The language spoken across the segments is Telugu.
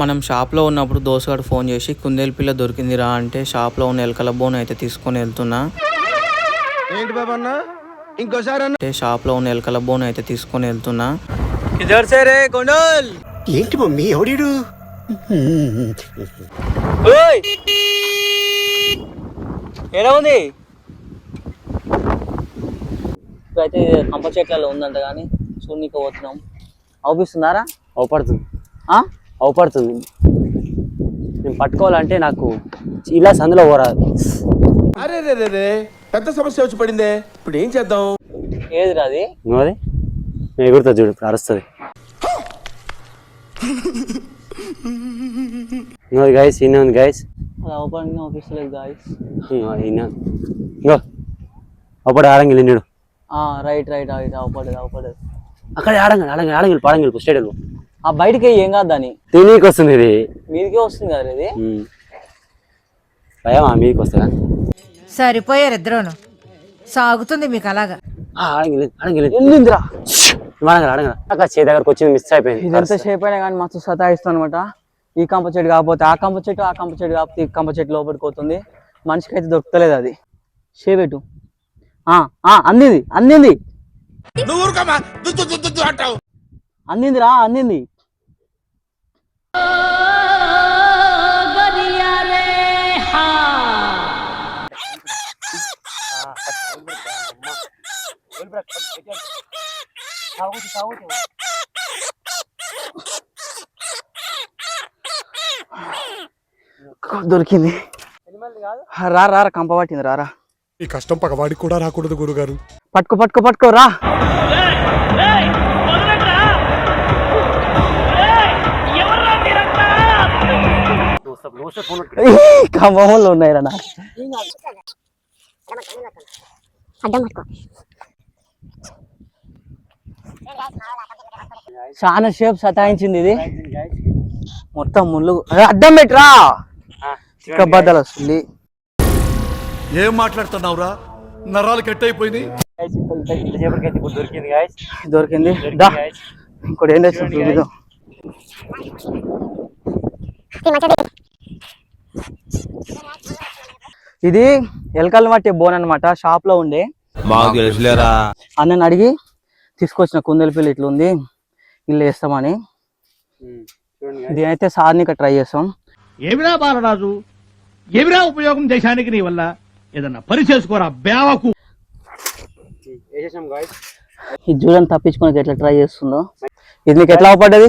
మనం షాప్లో ఉన్నప్పుడు దోసగాడు ఫోన్ చేసి కుందేలు పిల్ల దొరికిందిరా అంటే షాప్లో ఉన్న ఎలకల బోన్ అయితే తీసుకొని వెళ్తున్నా. ఏంటి ఇంకోసారి అన్న. అంటే షాప్లో ఉన్న ఎలకల బోన్ అయితే తీసుకొని వెళ్తున్నా. ఇద్దరు సరే కొండల్ ఏంటి మమ్మీ ఎవడీడు? ఎలా ఉంది? ఇప్పుడైతే కంప చెట్లలో ఉందంట కానీ చూడనీకి పోతున్నాం. అవుపిస్తున్నారా అవపడుతుంది అవపడుతుంది. నేను పట్టుకోవాలంటే నాకు ఇలా సందులో పోరాదు. అరే రే రే రే పెద్ద సమస్య వచ్చి పడిందే. ఇప్పుడు ఏం చేద్దాం? ఏది నువ్వు అది? నేను ఎగురుతా చూడు ఇప్పుడు అరుస్తుంది. ఇంకో గైస్ ఈయన ఉంది గైస్ అది అవపడిన ఆఫీసులేదు గాయస్ ఈయన. ఇంకో. అప్పుడు ఆడంగిల్ నిన్నుడు రైట్ రైట్ రైట్ అవపడదు అవపడదు. అక్కడ ఆడంగి ఆడంగి ఆడంగిల్ పాడంగిల్ స్టేడియంలో ఆ బయటికి ఏం కాదు దాని. తినీకి వస్తుంది ఇది మీదికే వస్తుంది కదా ఇది. భయమా మీదకి వస్తుందా? సరిపోయారు ఇద్దరును. సాగుతుంది మీకు అలాగా. వెళ్ళిందిరా అక్కడ చేతి దగ్గరకు వచ్చింది మిస్ అయిపోయింది. ఇదంతా షేప్ అయినా కానీ మస్తు అనమాట ఈ కంప చెట్టు కాకపోతే ఆ కంప చెట్టు ఆ కంప చెట్టు కాకపోతే ఈ కంప చెట్టు లోపలికి పోతుంది. మనిషికి అయితే దొరకలేదు అది షేపెట్టు ఆ, ఆ, అందింది అందింది. అంటావు. అందింది. దొరికింది. రా రా రా, కంప పట్టింది రా రా. ఈ కష్టం పగవాడికి కూడా రాకూడదు గురుగారు. పట్టుకో పట్టుకో పట్టుకో రా. కంపంలో ఉన్నాయి రా చాలా షేప్ సతాయించింది ఇది. మొత్తం ముళ్ళు. అడ్డం పెట్టరా. ఇక బద్దలు వస్తుంది. ఏం మాట్లాడుతున్నావురా? నరాలు కట్ ఇప్పుడు దొరికింది గాయస్ దొరికింది. దా. ఇంకోటి ఏం తెచ్చు ఇది ఎలకల మట్టి బోన్ అనమాట షాప్లో ఉండే. అన్నని అడిగి తీసుకొచ్చిన కుందెల పిల్ల ఇట్లా ఉంది ఇల్లు వేస్తామని. చూడండి దీని అయితే సార్ని ఇక్కడ ట్రై చేస్తాం. ఏమిరా బాలరాజు? ఏమిరా ఉపయోగం దేశానికి నీ వల్ల? ఏదన్నా పని చేసుకోరా బేవకు ఇది చూడండి తప్పించుకోనికి ఎట్లా ట్రై చేస్తుందో. ఇది నీకు ఎట్లా అవపడ్డది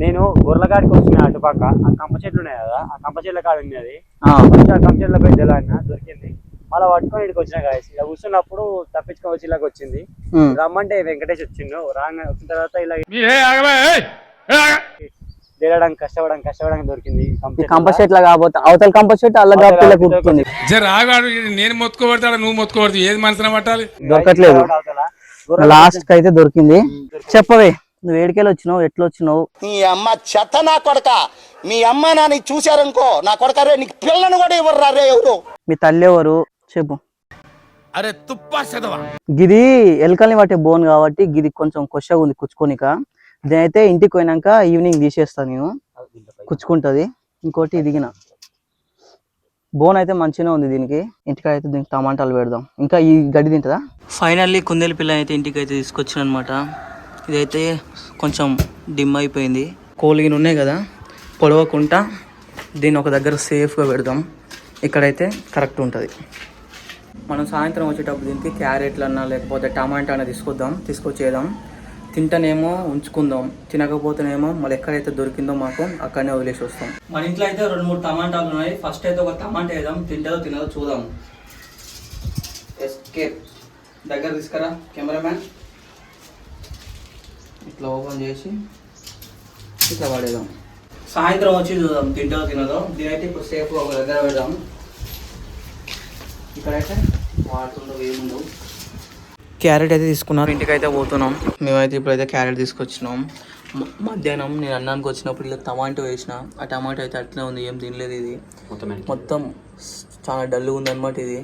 నేను గొర్రెగాడికి వచ్చిన అటుపక్క ఆ కంప చెట్లు ఉన్నాయి కదా ఆ కంప చెట్ల కాడ ఉన్నది. ఆ, కంప చెట్ల పోయి తెలాడిన దొరికింది. మళ్ళీ పట్టుకొని ఇక్కడికి వచ్చిన గాయస్ ఇలా కూర్చున్నప్పుడు తప్పించుకొని వచ్చి ఇలాగ వచ్చింది. రమ్మంటే వెంకటేష్ వచ్చిండు. రాగా వచ్చిన తర్వాత ఇలా! తేలడానికి కష్టపడడానికి కష్టపడడానికి దొరికింది కంప ఈ చెట్ల. కాకపోతే అవతల కంప చెట్టు అల్ల అవతల పిల్ల కంప చెట్టు కుడుతుంది. జర ఆగాడు నేను మొత్తుకోబడతాడు నువ్వు మొత్తుకోబడతావు ఏది మనసున పట్టాలి? దొరకట్లేదు. లాస్ట్కి అయితే దొరికింది. చెప్పవే. నువ్వు ఏడికెళ్ళి వచ్చినావు ఎట్లా వచ్చినావు నీ అమ్మ చెత్త నా కొడక. మీ అమ్మ నాని చూశారనుకో నా కొడక రే నీకు పిల్లను కూడా ఇవ్వరు రే ఎవరు? మీ తల్లి ఎవరు? చెప్పు. అరే తుప్పా చదవా గిది ఎలకల్ని పట్టే బోన్ కాబట్టి గిది కొంచెం కొషగా ఉంది కుచ్చుకోనిక. దీని అయితే ఇంటికి పోయినాక ఈవినింగ్ తీసేస్తాను నేను. కుచ్చుకుంటది. ఇంకోటి ఇదిగిన. బోన్ అయితే మంచిగా ఉంది దీనికి. ఇంటికి అయితే దీనికి టమాటాలు పెడదాం. ఇంకా ఈ గడ్డి తింటుందా? ఫైనల్లీ కుందేలు పిల్ల అయితే ఇంటికి అయితే తీసుకొచ్చిన అనమాట ఇదైతే కొంచెం డిమ్ అయిపోయింది. కోలిగిన ఉన్నాయి కదా పొడవకుండా దీన్ని ఒక దగ్గర సేఫ్గా పెడదాం. ఇక్కడైతే కరెక్ట్ ఉంటుంది. మనం సాయంత్రం వచ్చేటప్పుడు దీనికి క్యారెట్లు అన్నా లేకపోతే టమాటా అన్న తీసుకొద్దాం తీసుకొచ్చేద్దాం. తింటనేమో ఉంచుకుందాం తినకపోతేనేమో మళ్ళీ ఎక్కడైతే దొరికిందో మాకు అక్కడనే వదిలేసి వస్తాం. మన ఇంట్లో అయితే రెండు మూడు టమాటాలు ఉన్నాయి. ఫస్ట్ అయితే ఒక టమాటా వేద్దాం తింటదో తినదో చూద్దాం. ఎస్కేప్ దగ్గర తీసుకురా కెమెరామ్యాన్. ఇట్లా ఓపెన్ చేసి ఇట్లా పడేద్దాం. సాయంత్రం వచ్చి చూద్దాం తింటదో తినదో? దీనైతే ఇప్పుడు సేఫ్ ఒక దగ్గర పెడదాం. ఇక్కడైతే వాడుతుండో ఏముండవు. క్యారెట్ అయితే తీసుకున్నాం. ఇంటికి అయితే పోతున్నాం. మేమైతే ఇప్పుడైతే క్యారెట్ తీసుకొచ్చినాం. మధ్యాహ్నం నేను అన్నానికి వచ్చినప్పుడు ఇలా టమాటో వేసిన. ఆ టమాటో అయితే అట్లనే ఉంది ఏం తినలేదు ఇది. మొత్తం చాలా డల్గా ఉంది అనమాట ఇది.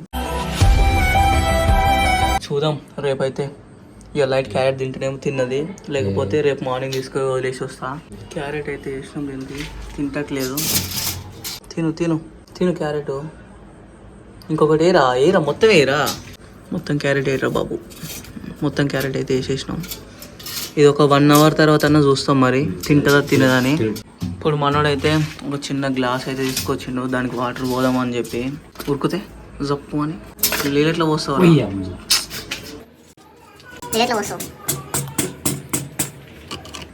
చూద్దాం రేపైతే ఇక లైట్ క్యారెట్ తింటేనేమో తిన్నది. లేకపోతే రేపు మార్నింగ్ తీసుకొని వదిలేసి వస్తా. క్యారెట్ అయితే వేసినాం ఏంటి తింటట్లేదు. తిను తిను. తిను క్యారెట్. ఇంకొకటి ఏరా ఏరా మొత్తం ఏరా? మొత్తం క్యారెట్ ఏరా బాబు? మొత్తం క్యారెట్ అయితే వేసేసినాం. ఇది ఒక వన్ అవర్ తర్వాత అన్న చూస్తాం మరి. తింటదా తినదని ఇప్పుడు మనోడైతే ఒక చిన్న గ్లాస్ అయితే తీసుకొచ్చిండు. దానికి వాటర్ పోదామని చెప్పి. ఉరుకుతే జప్పు అని. నీళ్ళెట్లా పోస్తావు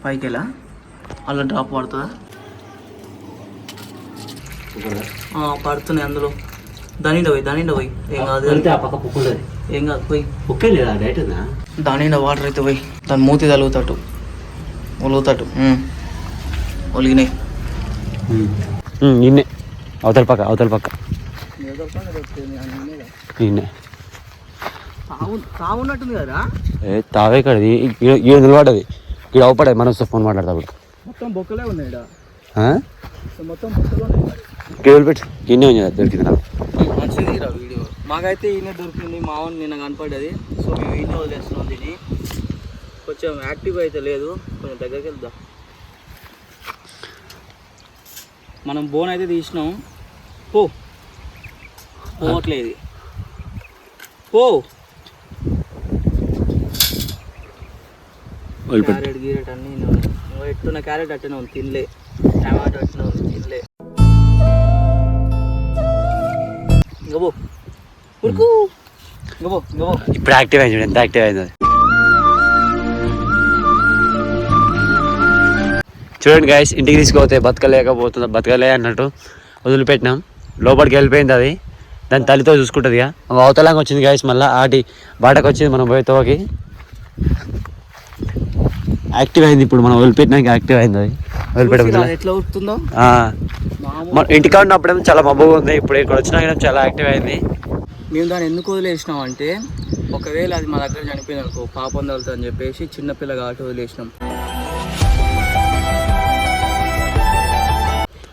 పైకి వెళ్ళా అలా డ్రాప్ పడుతుందా? ఆ, పడుతున్నాయి అందులో. దానిండ పోయి దానిండ పోయి. ఏం కాదు. ఏం కాదు పోయి. దానిండ వాటర్ అయితే పోయి. దాని మూతి తలుగుతాటు. ఒలుగుతాటు. ఉమ్. ఒలిగినాయి. నిన్నే. అవతల పక్క అవతల పక్క? నిన్నే. ఏ తావే ఇక్కడ ఈడ నిలబడ్డది. ఈడ అవపడది మనం వస్తే ఫోన్ మాట్లాడతా మొత్తం బొక్కలే ఉన్నాయి? మొత్తం ఇక్కడ వదిలిపెట్టు ఇన్నే ఉంది కదా, దొరికింది నాకు. మంచిది రా వీడియో. మాకైతే ఈయన దొరికింది మా వాడిని నిన్న కనపడ్డది. సో మేము ఈయన వదిలేస్తున్నాం దీన్ని. కొంచెం యాక్టివ్ అయితే లేదు. కొంచెం దగ్గరికి వెళ్దాం. మనం బోన్ అయితే తీసినాం. పో. పోవట్లేదు. పో. వదిలిపెట్టు క్యారెట్ గీరెట్ అన్నీ. నువ్వు ఎట్టున్న క్యారెట్ అట్టనే ఉంది తినలే. టమాటో అట్టనే ఉంది తినలే. గబో ఉరుకు. గబో గబో ఇప్పుడు యాక్టివ్ అయింది ఎంత యాక్టివ్ అయింది. చూడండి గాయస్ ఇంటికి తీసుకుపోతే బతకలేకపోతుంది బతకలే అన్నట్టు వదిలిపెట్టినాం. లోపలికి వెళ్ళిపోయింది అది. దాని తల్లితో చూసుకుంటుంది ఇక. అవతలంగా వచ్చింది గాయస్ మళ్ళీ ఆటి బాటకు వచ్చింది మనం పోయే తోకి యాక్టివ్ అయింది ఇప్పుడు మనం వదిలిపెట్టినాక యాక్టివ్ అయింది అది. మన ఇంటికాడ ఉన్నప్పుడేమో చాలా మబ్బుగా ఉంది. ఇప్పుడు ఇక్కడ వచ్చినాక చాలా యాక్టివ్ అయింది. మేము దాన్ని ఎందుకు వదిలేసినాం అంటే ఒకవేళ అది మా దగ్గర చనిపోయింది అనుకో పాపం తగులుతుంది అని చెప్పేసి చిన్నపిల్ల కాబట్టి వదిలేసినాం.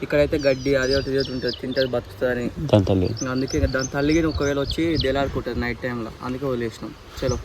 ఇక్కడైతే గడ్డి అది ఒకటి ఇది ఒకటి ఉంటుంది. తింటుంది బతుకుతుందని. దాని తల్లి. అందుకే దాని తల్లికి ఒకవేళ వచ్చి దేలాడుకుంటుంది నైట్ టైంలో అందుకే వదిలేసినాం. చలో.